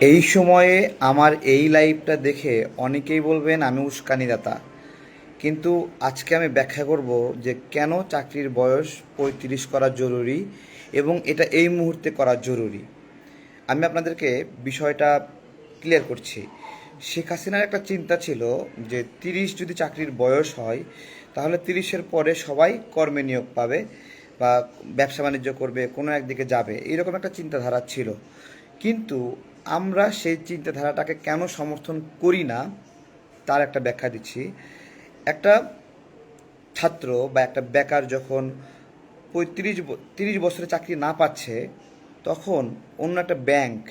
এই সময়ে আমার এই লাইভটা দেখে অনেকেই বলবেন, আমি উস্কানিদাতা। কিন্তু আজকে আমি ব্যাখ্যা করব যে কেন চাকরির বয়স পঁয়ত্রিশ করা জরুরি এবং এটা এই মুহূর্তে করা জরুরি। আমি আপনাদেরকে বিষয়টা ক্লিয়ার করছি। শেখ হাসিনার একটা চিন্তা ছিল যে তিরিশ যদি চাকরির বয়স হয়, তাহলে তিরিশের পরে সবাই কর্মে নিয়োগ পাবে বা ব্যবসা বাণিজ্য করবে, কোনো একদিকে যাবে এইরকম একটা চিন্তাধারা ছিল। কিন্তু আমরা সেই চিন্তাধারাটাকে কেন সমর্থন করি না, তার একটা ব্যাখ্যা দিচ্ছি। একটা ছাত্র বা একটা বেকার যখন পঁয়ত্রিশ তিরিশ বছরে চাকরি না পাচ্ছে, তখন অন্য একটা ব্যাংক,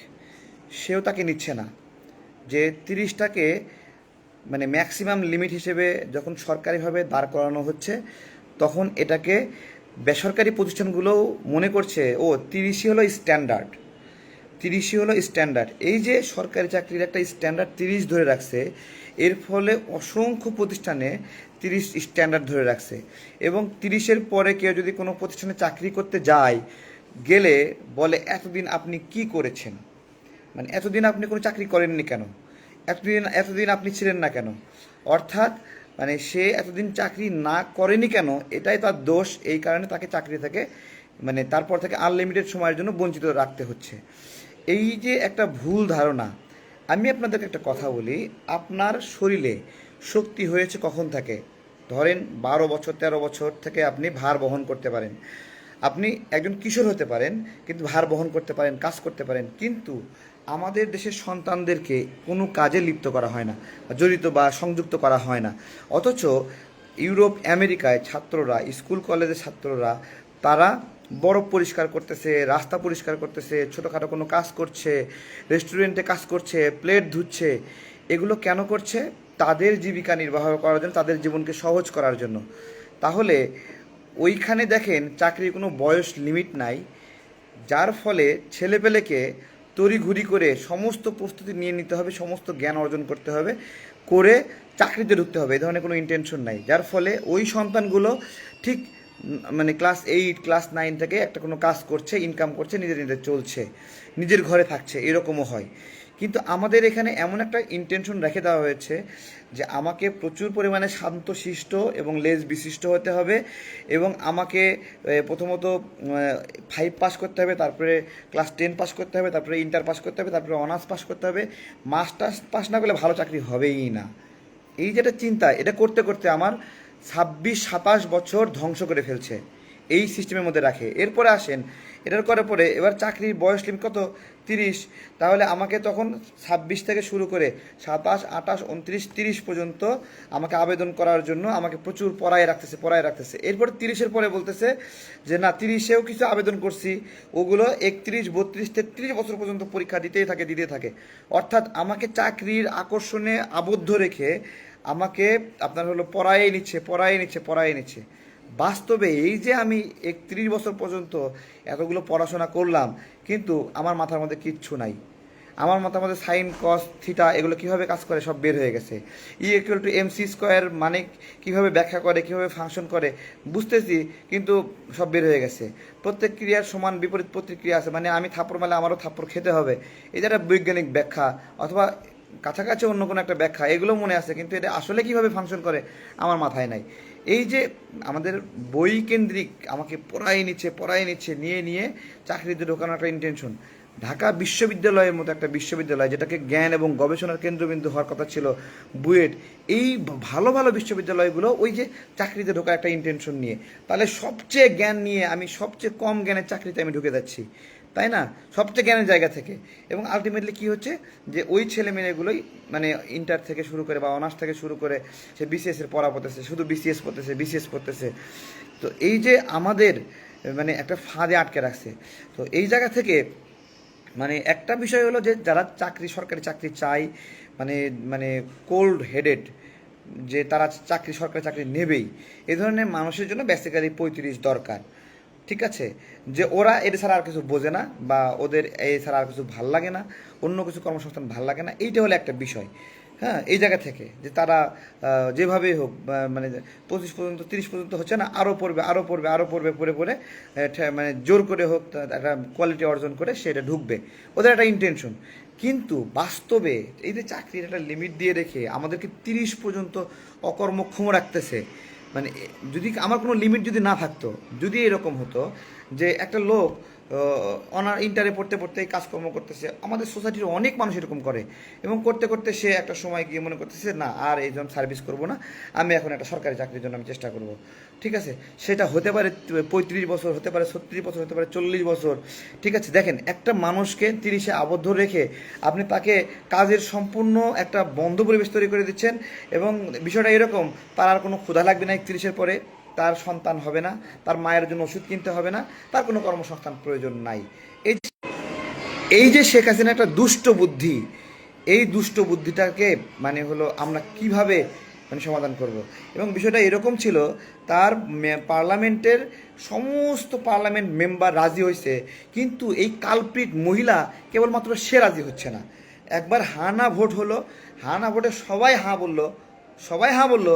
সেও তাকে নিচ্ছে না। যে তিরিশটাকে মানে ম্যাক্সিমাম লিমিট হিসেবে যখন সরকারিভাবে দাঁড় করানো হচ্ছে, তখন এটাকে বেসরকারি প্রতিষ্ঠানগুলোও মনে করছে, ও, তিরিশই হলো স্ট্যান্ডার্ড। তিরিশই হলো স্ট্যান্ডার্ড এই যে সরকারি চাকরির একটা স্ট্যান্ডার্ড তিরিশ ধরে রাখছে, এর ফলে অসংখ্য প্রতিষ্ঠানে তিরিশ স্ট্যান্ডার্ড ধরে রাখছে। এবং তিরিশের পরে কেউ যদি কোনো প্রতিষ্ঠানে চাকরি করতে যায়, গেলে বলে, এতদিন আপনি কি করেছেন? মানে এতদিন আপনি কোনো চাকরি করেননি কেন? এতদিন এতদিন আপনি ছিলেন না কেন? অর্থাৎ মানে সে এতদিন চাকরি না করেনি কেন, এটাই তার দোষ। এই কারণে তাকে চাকরি থেকে মানে তারপর থেকে আনলিমিটেড সময়ের জন্য বঞ্চিত রাখতে হচ্ছে। এই যে একটা ভুল ধারণা, আমি আপনাদেরকে একটা কথা বলি, আপনার শরীরে শক্তি হয়েছে কখন থাকে? ধরেন বারো বছর, তেরো বছর থেকে আপনি ভার বহন করতে পারেন। আপনি একজন কিশোর হতে পারেন, কিন্তু ভার বহন করতে পারেন, কাজ করতে পারেন, কিন্তু আমাদের দেশের সন্তানদেরকে কোনো কাজে লিপ্ত করা হয় না, জড়িত বা সংযুক্ত করা হয় না। অথচ ইউরোপ, আমেরিকায় ছাত্ররা, স্কুল, কলেজের ছাত্ররা, তারা বরফ পরিষ্কার করতেছে, রাস্তা পরিষ্কার করতেছে, ছোটোখাটো কোনো কাজ করছে রেস্টুরেন্টে কাজ করছে প্লেট ধুচ্ছে, এগুলো কেন করছে? তাদের জীবিকা নির্বাহ করার জন্য, তাদের জীবনকে সহজ করার জন্য। তাহলে ওইখানে দেখেন, চাকরির কোনো বয়স লিমিট নাই, যার ফলে ছেলেপেলেকে তড়িঘড়ি করে সমস্ত প্রস্তুতি নিয়ে নিতে হবে, সমস্ত জ্ঞান অর্জন করতে হবে, করে চাকরিতে ঢুকতে হবে। এ ধরনের কোনো ইন্টেনশন নাই। যার ফলে ওই সন্তানগুলো ঠিক মানে ক্লাস এইট, ক্লাস নাইন থেকে একটা কোনো কাজ করছে ইনকাম করছে, নিজের নিজের চলছে, নিজের ঘরে থাকছে, এরকমও হয়। কিন্তু আমাদের এখানে এমন একটা ইন্টেনশন রেখে দেওয়া হয়েছে যে আমাকে প্রচুর পরিমাণে শান্তশিষ্ট এবং লেজ বিশিষ্ট হতে হবে এবং আমাকে প্রথমত ফাইভ পাস করতে হবে, তারপরে ক্লাস টেন পাস করতে হবে, তারপরে ইন্টার পাস করতে হবে, তারপরে অনার্স পাস করতে হবে। মাস্টার্স পাস না করলে ভালো চাকরি হবেই না। এই যেটা চিন্তা, এটা করতে করতে আমার ছাব্বিশ সাতাশ বছর ধ্বংস করে ফেলছে। এই সিস্টেমের মধ্যে রাখে। এরপরে আসেন, এটার করার পরে এবার চাকরির বয়স লিমিট কত? তিরিশ। তাহলে আমাকে তখন ছাব্বিশ থেকে শুরু করে সাতাশ, আঠাশ, উনত্রিশ, তিরিশ পর্যন্ত আমাকে আবেদন করার জন্য আমাকে প্রচুর পড়ায় রাখতেছে পড়ায় রাখতেছে। এরপর তিরিশের পরে বলতেছে যে, না, তিরিশেও কিছু আবেদন করছি। ওগুলো একত্রিশ, বত্রিশ, তেত্রিশ বছর পর্যন্ত পরীক্ষা দিতেই থাকে দিতে থাকে। অর্থাৎ আমাকে চাকরির আকর্ষণে আবদ্ধ রেখে আমাকে আপনার হলো পড়াই নিচ্ছে পড়াই নিচ্ছে পড়াই নিচ্ছে। বাস্তবে এই যে আমি একত্রিশ বছর পর্যন্ত এতগুলো পড়াশোনা করলাম, কিন্তু আমার মাথার মধ্যে কিচ্ছু নাই। আমার মাথার মধ্যে সাইন কস থিটা এগুলো কীভাবে কাজ করে সব বের হয়ে গেছে। E equal to M C square মানে কীভাবে ব্যাখ্যা করে, কীভাবে ফাংশন করে, বুঝতেছি, কিন্তু সব বের হয়ে গেছে। প্রত্যেক ক্রিয়ার সমান বিপরীত প্রতিক্রিয়া আছে মানে আমি থাপ্পড় মারলে আমারও থাপ্পড় খেতে হবে। এটা একটা বৈজ্ঞানিক ব্যাখ্যা, অথবা কাছাকাছি অন্য কোনো একটা ব্যাখ্যা, এগুলো মনে আছে, কিন্তু এটা আসলে কীভাবে ফাংশন করে আমার মাথায় নাই। এই যে আমাদের বই কেন্দ্রিক আমাকে পড়াই নিচ্ছে পড়াই নিচ্ছে, নিয়ে নিয়ে চাকরিতে ঢোকানো একটা ইন্টেনশন ঢাকা বিশ্ববিদ্যালয়ের মতো একটা বিশ্ববিদ্যালয় যেটাকে জ্ঞান এবং গবেষণার কেন্দ্রবিন্দু হওয়ার কথা ছিল বুয়েট, এই ভালো ভালো বিশ্ববিদ্যালয়গুলো ওই যে চাকরিতে ঢোকার একটা ইন্টেনশন নিয়ে। তাহলে সবচেয়ে জ্ঞান নিয়ে আমি সবচেয়ে কম জ্ঞানের চাকরিতে আমি ঢুকে যাচ্ছি। তাই না? সবচেয়ে জ্ঞানের জায়গা থেকে। এবং আলটিমেটলি কি হচ্ছে? যে ওই ছেলে মেয়েগুলোই মানে ইন্টার থেকে শুরু করে বা অনার্স থেকে শুরু করে সে বিসিএস এর পড়া পড়তেছে, শুধু বিসিএস পড়তেছে বিসিএস পড়তেছে। তো এই যে আমাদের মানে একটা ফাঁদে আটকে রাখছে। তো এই জায়গা থেকে মানে একটা বিষয় হলো যে যারা চাকরি, সরকারি চাকরি চায় মানে মানে কোল্ড হেডেড যে তারা চাকরি, সরকারি চাকরি নেবেই, এ ধরনের মানুষের জন্য বেসিক্যালি পঁয়ত্রিশ দরকার। ঠিক আছে? যে ওরা এটা ছাড়া আর কিছু বোঝে না বা ওদের এই ছাড়া আর কিছু ভালো লাগে না, অন্য কিছু কর্মসংস্থান ভালো লাগে না, এইটা হলো একটা বিষয়। হ্যাঁ এই জায়গা থেকে যে তারা যেভাবেই হোক মানে পঁচিশ পর্যন্ত, তিরিশ পর্যন্ত হচ্ছে না আরও পড়বে আরও পড়বে আরও পড়বে, পড়ে পড়ে মানে জোর করে হোক একটা কোয়ালিটি অর্জন করে সেটা ঢুকবে। ওদের একটা ইন্টেনশন কিন্তু বাস্তবে এই যে চাকরির একটা লিমিট দিয়ে রেখে আমাদেরকে তিরিশ পর্যন্ত অকর্মক্ষম রাখতেছে মানে যদি আমার কোনো লিমিট যদি না থাকতো যদি এরকম হতো যে একটা লোক অনার ইন্টারে পড়তে পড়তে এই কাজকর্ম করতেছে। আমাদের সোসাইটির অনেক মানুষ এরকম করে। এবং করতে করতে সে একটা সময় গিয়ে মনে করতেছে, না, আর এই জন্য সার্ভিস করব না। আমি এখন একটা সরকারি চাকরির জন্য আমি চেষ্টা করব। ঠিক আছে? সেটা হতে পারে পঁয়ত্রিশ বছর, হতে পারে ছত্রিশ বছর, হতে পারে চল্লিশ বছর। ঠিক আছে? দেখেন, একটা মানুষকে তিরিশে আবদ্ধ রেখে আপনি তাকে কাজের সম্পূর্ণ একটা বন্ধ পরিবেশ তৈরি করে দিচ্ছেন এবং বিষয়টা এরকম, তার আর কোনো ক্ষুধা লাগবে না একত্রিশের পরে। তার সন্তান হবে না, তার মায়ের জন্য ওষুধ কিনতে হবে না, তার কোনো কর্মসংস্থান প্রয়োজন নাই। এই এই যে শেখ হাসিনা একটা দুষ্ট বুদ্ধি, এই দুষ্ট বুদ্ধিটাকে মানে হলো আমরা কীভাবে মানে সমাধান করব? এবং বিষয়টা এরকম ছিল, তার পার্লামেন্টের সমস্ত পার্লামেন্ট মেম্বার রাজি হয়েছে, কিন্তু এই কালপ্রিট মহিলা কেবলমাত্র সে রাজি হচ্ছে না। একবার হানা ভোট হলো, হানা ভোটে সবাই হাঁ বলল সবাই হ্যাঁ বলল।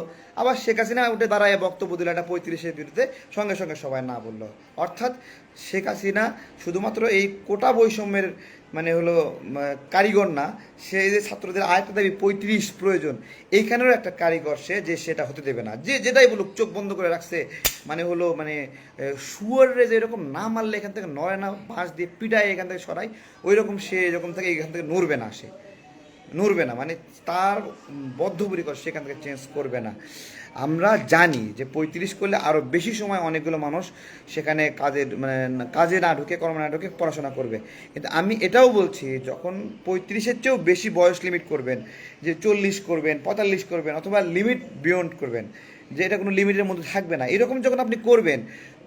আবার শেখ হাসিনা উঠে দাঁড়ায় বক্তব্য দিল একটা পঁয়ত্রিশের বিরুদ্ধে, সঙ্গে সঙ্গে সবাই না বলল। অর্থাৎ শেখ হাসিনা শুধুমাত্র এই কোটা বৈষম্যের মানে হলো কারিগর না, সে যে ছাত্রদের আয়ত্ত দাবি পঁয়ত্রিশ প্রয়োজন, এইখানেরও একটা কারিগর সে যে সেটা হতে দেবে না। যে যেটাই বলুক, চোখ বন্ধ করে রাখছে মানে হলো মানে শুয়ারে যে এরকম না মারলে এখান থেকে নড়ে না, বাঁশ দিয়ে পিটায় এখান থেকে সরাই ওই রকম সে এরকম থেকে এখান থেকে নড়বে না সে। নড়বে না মানে তার বদ্ধপরিকর সেখান থেকে চেঞ্জ করবে না। আমরা জানি যে পঁয়ত্রিশ করলে আরও বেশি সময় অনেকগুলো মানুষ সেখানে কাজের মানে কাজে না ঢুকে, কর্ম না ঢুকে পড়াশোনা করবে। কিন্তু আমি এটাও বলছি, যখন পঁয়ত্রিশের চেয়েও বেশি বয়স লিমিট করবেন, যে চল্লিশ করবেন, পঁয়তাল্লিশ করবেন, অথবা লিমিট বিয়ন্ড করবেন যে এটা কোনো লিমিটের মধ্যে থাকবে না। এরকম যখন আপনি করবেন,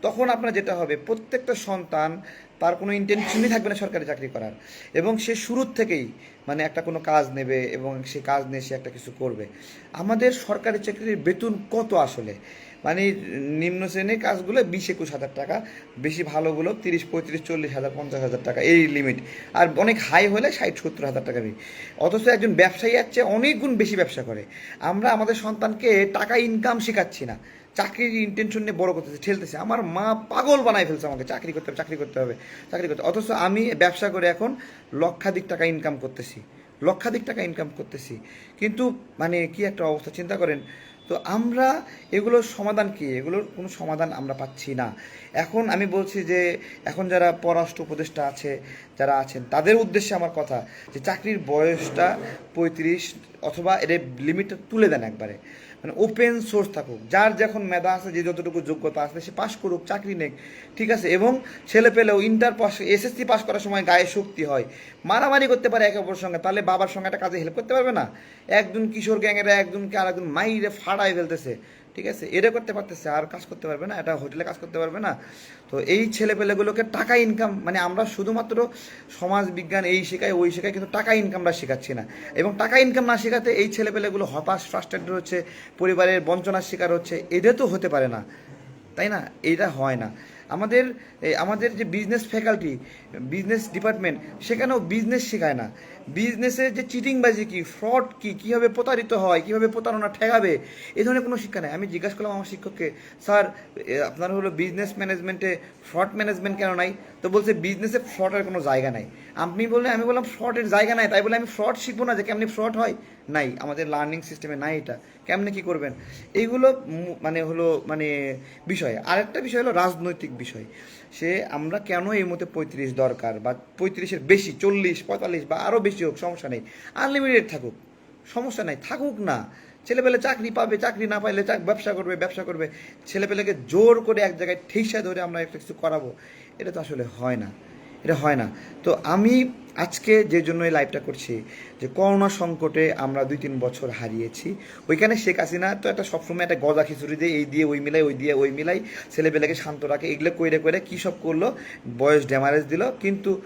তখন আপনার যেটা হবে, প্রত্যেকটা সন্তান তার কোনো ইন্টেনশনই থাকবে না সরকারি চাকরি করার। এবং সে শুরুর থেকেই মানে একটা কোনো কাজ নেবে এবং সে কাজ নিয়ে সে একটা কিছু করবে। আমাদের সরকারি চাকরির বেতন কত আসলে? মানে নিম্ন শ্রেণির কাজগুলো বিশ একুশ হাজার টাকা, বেশি ভালোগুলো তিরিশ, পঁয়ত্রিশ, চল্লিশ হাজার, পঞ্চাশ হাজার টাকা, এই লিমিট আর অনেক হাই হলে ষাট, সত্তর হাজার টাকা অথচ একজন ব্যবসায়ী আছে অনেক গুণ বেশি ব্যবসা করে। আমরা আমাদের সন্তানকে টাকা ইনকাম শেখাচ্ছি না। চাকরির ইন্টেনশন নিয়ে বড় করতেছে, ঠেলতেছে। আমার মা পাগল বানায় ফেলছে আমাকে। চাকরি করতে হবে, চাকরি করতে হবে, চাকরি করতে অথচ আমি ব্যবসা করে এখন লক্ষাধিক টাকা ইনকাম করতেছি। লক্ষাধিক টাকা ইনকাম করতেছি। কিন্তু মানে কি একটা অবস্থা, চিন্তা করেন। তো আমরা এগুলোর সমাধান কি? এগুলোর কোনো সমাধান আমরা পাচ্ছি না। এখন আমি বলছি যে, এখন যারা পররাষ্ট্র উপদেষ্টা আছে, যারা আছেন, তাদের উদ্দেশ্যে আমার কথা যে, চাকরির বয়সটা পঁয়ত্রিশ অথবা এর লিমিটটা তুলে দেন একবারে। মানে ওপেন সোর্স থাকুক, যার যখন মেধা আছে, যে যতটুকু যোগ্যতা আছে, সে পাশ করুক, চাকরি নেক, ঠিক আছে? এবং ছেলে পেলেও ইন্টার পাস এসএসসি পাশ করার সময় গায়ে শক্তি হয়। মারামারি করতে পারে একে অপরের সঙ্গে, তাহলে বাবার সঙ্গে একটা কাজে হেল্প করতে পারবে না? একজন কিশোর গ্যাংয়েরা, একজনকে আর একজন মাইরে ফাড়াই ফেলতেছে। ঠিক আছে? এটা করতে পারতেছে, আর কাজ করতে পারবে না, এটা হোটেলে কাজ করতে পারবে না। তো এই ছেলেপেলেগুলোকে টাকা ইনকাম মানে আমরা শুধুমাত্র সমাজ বিজ্ঞান এই শেখায়, ওই শেখায় কিন্তু টাকা ইনকামটা শেখাচ্ছি না। এবং টাকা ইনকাম না শেখাতে এই ছেলেপেলেগুলো হতাশ ফ্রাস্ট্রেটেড হচ্ছে, পরিবারের বঞ্চনার শিকার হচ্ছে, এদের তো হতে পারে না। তাই না? এটা হয় না। আমাদের আমাদের যে বিজনেস ফ্যাকাল্টি বিজনেস ডিপার্টমেন্ট সেখানেও বিজনেস শেখায় না। বিজনেসের যে চিটিংবাজি কী ফ্রড কী, কীভাবে প্রতারিত হয়, কীভাবে প্রতারণা ঠেকাবে, এ ধরনের কোনো শিক্ষা নেই। আমি জিজ্ঞাসা করলাম আমার শিক্ষককে, স্যার আপনার হলো বিজনেস ম্যানেজমেন্টে ফ্রড ম্যানেজমেন্ট কেন নাই? তো বলছে বিজনেসে ফ্রডের কোনো জায়গা নাই। আপনি বললে, আমি বললাম ফ্রডের জায়গা নাই, তাই বলে আমি ফ্রড শিখব না যে কেমনি ফ্রড হয়? নাই, আমাদের লার্নিং সিস্টেমে নাই এটা। কেমনে কি করবেন? এইগুলো মানে হলো মানে বিষয়। আরেকটা বিষয় হলো রাজনৈতিক বিষয়। সে, আমরা কেন এই মতে পঁয়ত্রিশ দরকার বা পঁয়ত্রিশের বেশি, চল্লিশ, পঁয়তাল্লিশ বা আরও বেশি হোক, সমস্যা নেই। আনলিমিটেড থাকুক। সমস্যা নাই, থাকুক না। ছেলেপেলে চাকরি পাবে, চাকরি না পাইলে চাক ব্যবসা করবে ব্যবসা করবে। ছেলেপেলেকে জোর করে এক জায়গায় ঠেসা ধরে আমরা একটা কিছু করাবো। এটা তো আসলে হয় না। এটা হয় না। তো আমি আজকে যে জন্য এই লাইভটা করছি, যে করোনা সংকটে আমরা দুই তিন বছর হারিয়েছি। ওইখানে শেখ হাসিনা তো একটা সবসময় একটা গজা খিচুড়ি দিয়ে, এই দিয়ে, ওই মিলাই, ওই দিয়ে, ওই মিলাই ছেলেপেলেকে শান্ত রাখে, এগুলো কইরে কইরে কী সব করল? বয়স ড্যামারেজ দিল। কিন্তু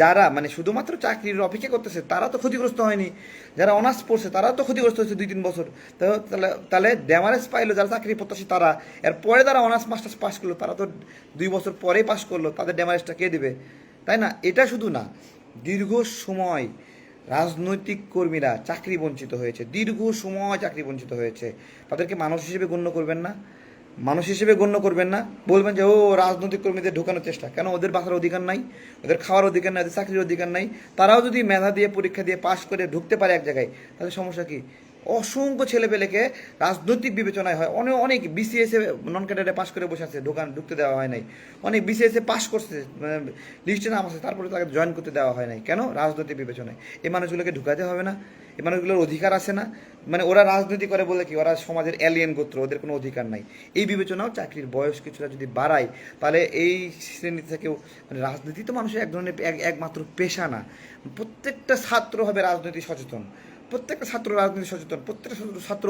যারা মানে শুধুমাত্র চাকরির অপেক্ষা করতেছে, তারা তো ক্ষতিগ্রস্ত হয়নি। যারা অনার্স পড়ছে তারা তো ক্ষতিগ্রস্ত হয়েছে দুই তিন বছর। তাহলে তাহলে ড্যামারেজ পাইলো যারা চাকরি প্রত্যাশী, তারা। এর পরে যারা অনার্স মাস্টার্স পাস করল, তারা তো দুই বছর পরেই পাস করল। তাদের ড্যামারেজটা কে দেবে? তাই না? এটা শুধু না। দীর্ঘ সময় রাজনৈতিক কর্মীরা চাকরি বঞ্চিত হয়েছে। দীর্ঘ সময় চাকরি বঞ্চিত হয়েছে। তাদেরকে মানুষ হিসেবে গণ্য করবেন না। মানুষ হিসেবে গণ্য করবেন না। বলবেন যে, ও, রাজনৈতিক কর্মীদের ঢোকানোর চেষ্টা। কেন? ওদের বাসার অধিকার নাই, ওদের খাওয়ার অধিকার নাই, ওদের চাকরির অধিকার নাই। তারাও যদি মেধা দিয়ে, পরীক্ষা দিয়ে পাশ করে ঢুকতে পারে এক জায়গায়, তাহলে সমস্যা কি? অসংখ্য ছেলেপেলেকে রাজনৈতিক বিবেচনায় হয়। অনেক অনেক বিসিএসএ নন ক্যাডারে পাশ করে বসে আছে, দোকান ঢুকতে দেওয়া হয় নাই। অনেক বিসিএসএ পাশ করছে লিস্টে নাম আছে, তারপরে তাকে জয়েন করতে দেওয়া হয় নাই। কেন? রাজনৈতিক বিবেচনায়। এই মানুষগুলোকে ঢুকাতে হবে না। এই মানুষগুলোর অধিকার আছে না। মানে ওরা রাজনীতি করে বলে কি, ওরা সমাজের অ্যালিয়েন গোত্র, ওদের কোনো অধিকার নাই। এই বিবেচনাও চাকরির বয়স কিছুটা যদি বাড়ায়, তাহলে এই শ্রেণি থেকেও মানে রাজনীতি তো মানুষের এক ধরনের এক- একমাত্র পেশা না। প্রত্যেকটা ছাত্র হবে রাজনীতি সচেতন। প্রত্যেকটা ছাত্র রাজনীতি সচেতন, প্রত্যেকটা ছাত্র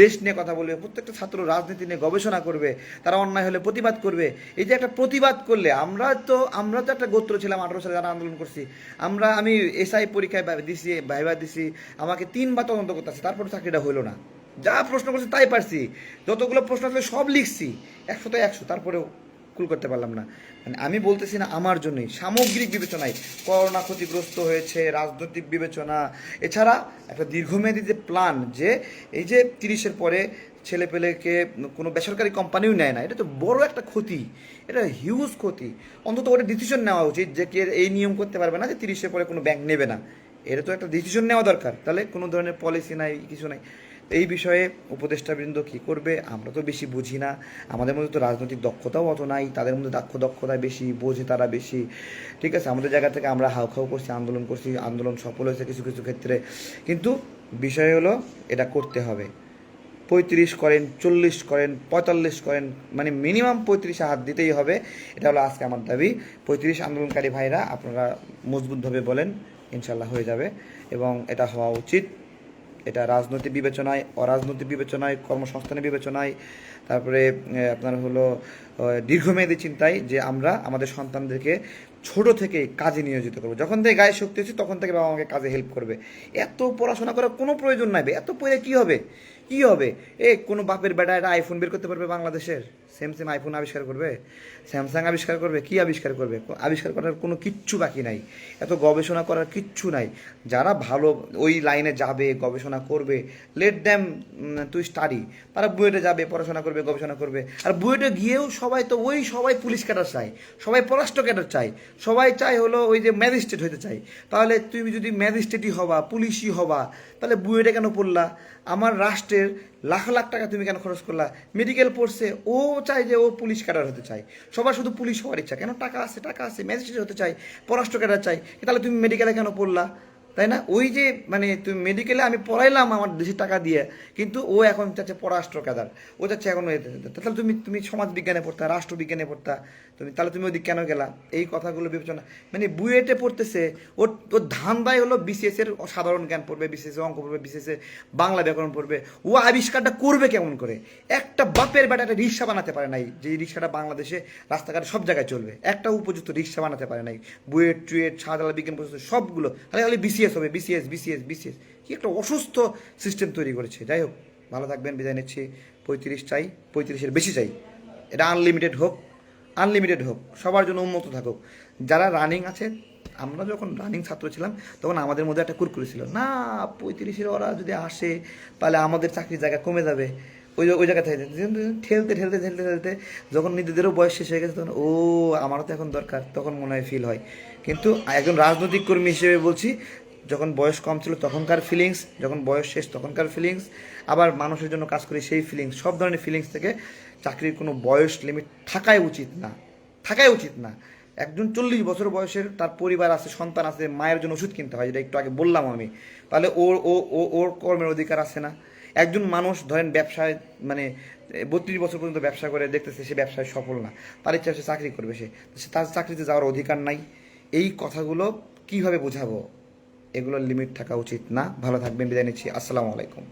দেশ নিয়ে কথা বলবে, প্রত্যেকটা ছাত্র রাজনীতি নিয়ে গবেষণা করবে, তারা অন্যায় হলে প্রতিবাদ করবে। এই যে একটা প্রতিবাদ করলে, আমরা তো আমরা তো একটা গোত্র ছিলাম আঠারো সালে যারা আন্দোলন করছি। আমরা, আমি এসআই পরীক্ষায় দিছি, ভাইবা দিছি, আমাকে তিনবার তদন্ত করতে আছে তারপরে চাকরিটা হলো না। যা প্রশ্ন করছি তাই পারছি, যতগুলো প্রশ্ন আছে সব লিখছি, একশো একশোতে একশো, তারপরেও কুল করতে পারলাম না। মানে আমি বলতেছি না আমার জন্যই। সামগ্রিক বিবেচনায় করোনা ক্ষতিগ্রস্ত হয়েছে, রাজনৈতিক বিবেচনা। এছাড়া একটা দীর্ঘমেয়াদী যে প্ল্যান যে এই যে তিরিশের পরে ছেলে পেলেকে কোনো বেসরকারি কোম্পানিও নেয় না, এটা তো বড় একটা ক্ষতি। এটা হিউজ ক্ষতি। অন্তত ওটা ডিসিশন নেওয়া উচিত যে কে এই নিয়ম করতে পারবে না যে তিরিশের পরে কোনো ব্যাংক নেবে না। এটা তো একটা ডিসিশন নেওয়া দরকার। তাহলে কোনো ধরনের পলিসি নাই, কিছু নাই। এই বিষয়ে উপদেষ্টাবৃন্দ কী করবে, আমরা তো বেশি বুঝি না। আমাদের মধ্যে তো রাজনৈতিক দক্ষতাও অত নাই, তাদের মধ্যে দক্ষ দক্ষতা বেশি বোঝে তারা বেশি। ঠিক আছে, আমাদের জায়গা থেকে আমরা হাউ খাউ করছি, আন্দোলন করছি, আন্দোলন সফল হয়েছে কিছু কিছু ক্ষেত্রে। কিন্তু বিষয় হলো, এটা করতে হবে। পঁয়ত্রিশ করেন, চল্লিশ করেন, পঁয়তাল্লিশ করেন মানে মিনিমাম পঁয়ত্রিশে হাত দিতেই হবে। এটা হলো আজকে আমার দাবি। পঁয়ত্রিশ আন্দোলনকারী ভাইরা আপনারা মজবুতভাবে বলেন ইনশাল্লাহ হয়ে যাবে। এবং এটা হওয়া উচিত। এটা রাজনৈতিক বিবেচনায়, অরাজনৈতিক বিবেচনায়, কর্মসংস্থানের বিবেচনায়, তারপরে আপনার হলো দীর্ঘমেয়াদী চিন্তায় যে আমরা আমাদের সন্তানদেরকে ছোট থেকে কাজে নিয়োজিত করব। যখন থেকে গায়ে শক্তি হচ্ছে, তখন থেকে বাবা আমাকে কাজে হেল্প করবে। এত পড়াশোনা করার কোনো প্রয়োজন নাই এত পড়ে কি হবে? কি হবে? এ, কোনো বাপের বেটা একটা আইফোন বের করতে পারবে বাংলাদেশের? সেম সেম আইফোন আবিষ্কার করবে স্যামসাং আবিষ্কার করবে, কি আবিষ্কার করবে? আবিষ্কার করার কোনো কিচ্ছু বাকি নাই। এত গবেষণা করার কিচ্ছু নাই। যারা ভালো ওই লাইনে যাবে, গবেষণা করবে লেট দ্যাম তুই স্টাডি তারা বুয়েটে যাবে, পড়াশোনা করবে, গবেষণা করবে। আর বুয়েটে গিয়েও সবাই তো ওই সবাই পুলিশ ক্যাডার চায়, সবাই পররাষ্ট্র ক্যাডার চায়। সবাই চায় হলো ওই যে ম্যাজিস্ট্রেট হতে চাই তাহলে তুমি যদি ম্যাজিস্ট্রেটই হবা, পুলিশই হবা, তাহলে বুয়েটে কেন পড়লা? আমার রাষ্ট্রের লাখ লাখ টাকা তুমি কেন খরচ করলা? মেডিকেল পড়ছে, ও চায় যে ও পুলিশ ক্যাডার হতে চায়। সবার শুধু পুলিশ হওয়ার ইচ্ছা। কেন? টাকা আছে টাকা আছে। ম্যাজিস্ট্রেট হতে চায়, পররাষ্ট্র ক্যাডার চাই তাহলে তুমি মেডিকেলে কেন পড়লা? তাই না? ওই যে মানে তুমি মেডিকেলে আমি পড়াইলাম আমার দেশের টাকা দিয়ে, কিন্তু ও এখন চাচ্ছে পররাষ্ট্র কাদার। ও চাচ্ছে এখন তাহলে তুমি তুমি সমাজ বিজ্ঞানে পড়তা রাষ্ট্রবিজ্ঞানে পড়তা, তুমি, তাহলে তুমি ওদিক কেন গেলা? এই কথাগুলো বিবেচনা মানে বুয়েটে পড়তেছে, ওর ওর ধান্দাই হলো এর সাধারণ জ্ঞান পড়বে বিসিএস অঙ্ক পড়বে এ বাংলা ব্যাকরণ পড়বে। ও আবিষ্কারটা করবে কেমন করে? একটা বাপের বেটা একটা রিক্সা বানাতে পারে নাই, যে রিক্সাটা বাংলাদেশে রাস্তাঘাটে সব জায়গায় চলবে। একটা উপযুক্ত রিক্সা বানাতে পারে নাই, বুয়েট, টুয়েট, শাহজালাল বিজ্ঞান প্রযুক্তি সবগুলো তাহলে বিসিএস হবে বিসিএস বিসিএস বিসিএস কি একটা অসুস্থ সিস্টেম তৈরি করেছে। যাই হোক, ভালো থাকবেন, বিদায় নিচ্ছি। পঁয়ত্রিশ চাই, পঁয়ত্রিশের বেশি চাই। এটা আনলিমিটেড হোক আনলিমিটেড হোক, সবার জন্য উন্মুক্ত থাকুক। যারা রানিং আছে, আমরা যখন রানিং ছাত্র ছিলাম, তখন আমাদের মধ্যে একটা কুরকুরি ছিল, না, পঁয়ত্রিশের ওরা যদি আসে, তাহলে আমাদের চাকরির জায়গা কমে যাবে। ওই ওই জায়গা থেকে ঠেলতে ঠেলতে ঠেলতে ঠেলতে যখন নিজেদেরও বয়স শেষ হয়ে গেছে, তখন, ও, আমারও তো এখন দরকার। তখন মনে হয় ফিল হয়। কিন্তু একজন রাজনৈতিক কর্মী হিসেবে বলছি যখন বয়স কম ছিল তখনকার ফিলিংস যখন বয়স শেষ তখনকার ফিলিংস আবার মানুষের জন্য কাজ করি সেই ফিলিংস সব ধরনের ফিলিংস থেকে চাকরির কোনো বয়স লিমিট থাকাই উচিত না, থাকাই উচিত না। একজন চল্লিশ বছর বয়সের তার পরিবার আছে, সন্তান আছে, মায়ের জন্য ওষুধ কিনতে হয়, যেটা একটু আগে বললাম আমি। তাহলে ওর, ও, ও- ওর কর্মের অধিকার আছে না। একজন মানুষ ধরেন ব্যবসায় মানে বত্রিশ বছর পর্যন্ত ব্যবসা করে, দেখতেছে সে ব্যবসায় সফল না, তার ইচ্ছা সে চাকরি করবে সে তার চাকরিতে যাওয়ার অধিকার নাই। এই কথাগুলো কীভাবে বোঝাবো? এগুলোর লিমিট থাকা উচিত না। ভালো থাকবেন বিদায় নিচ্ছি। আসসালামু আলাইকুম।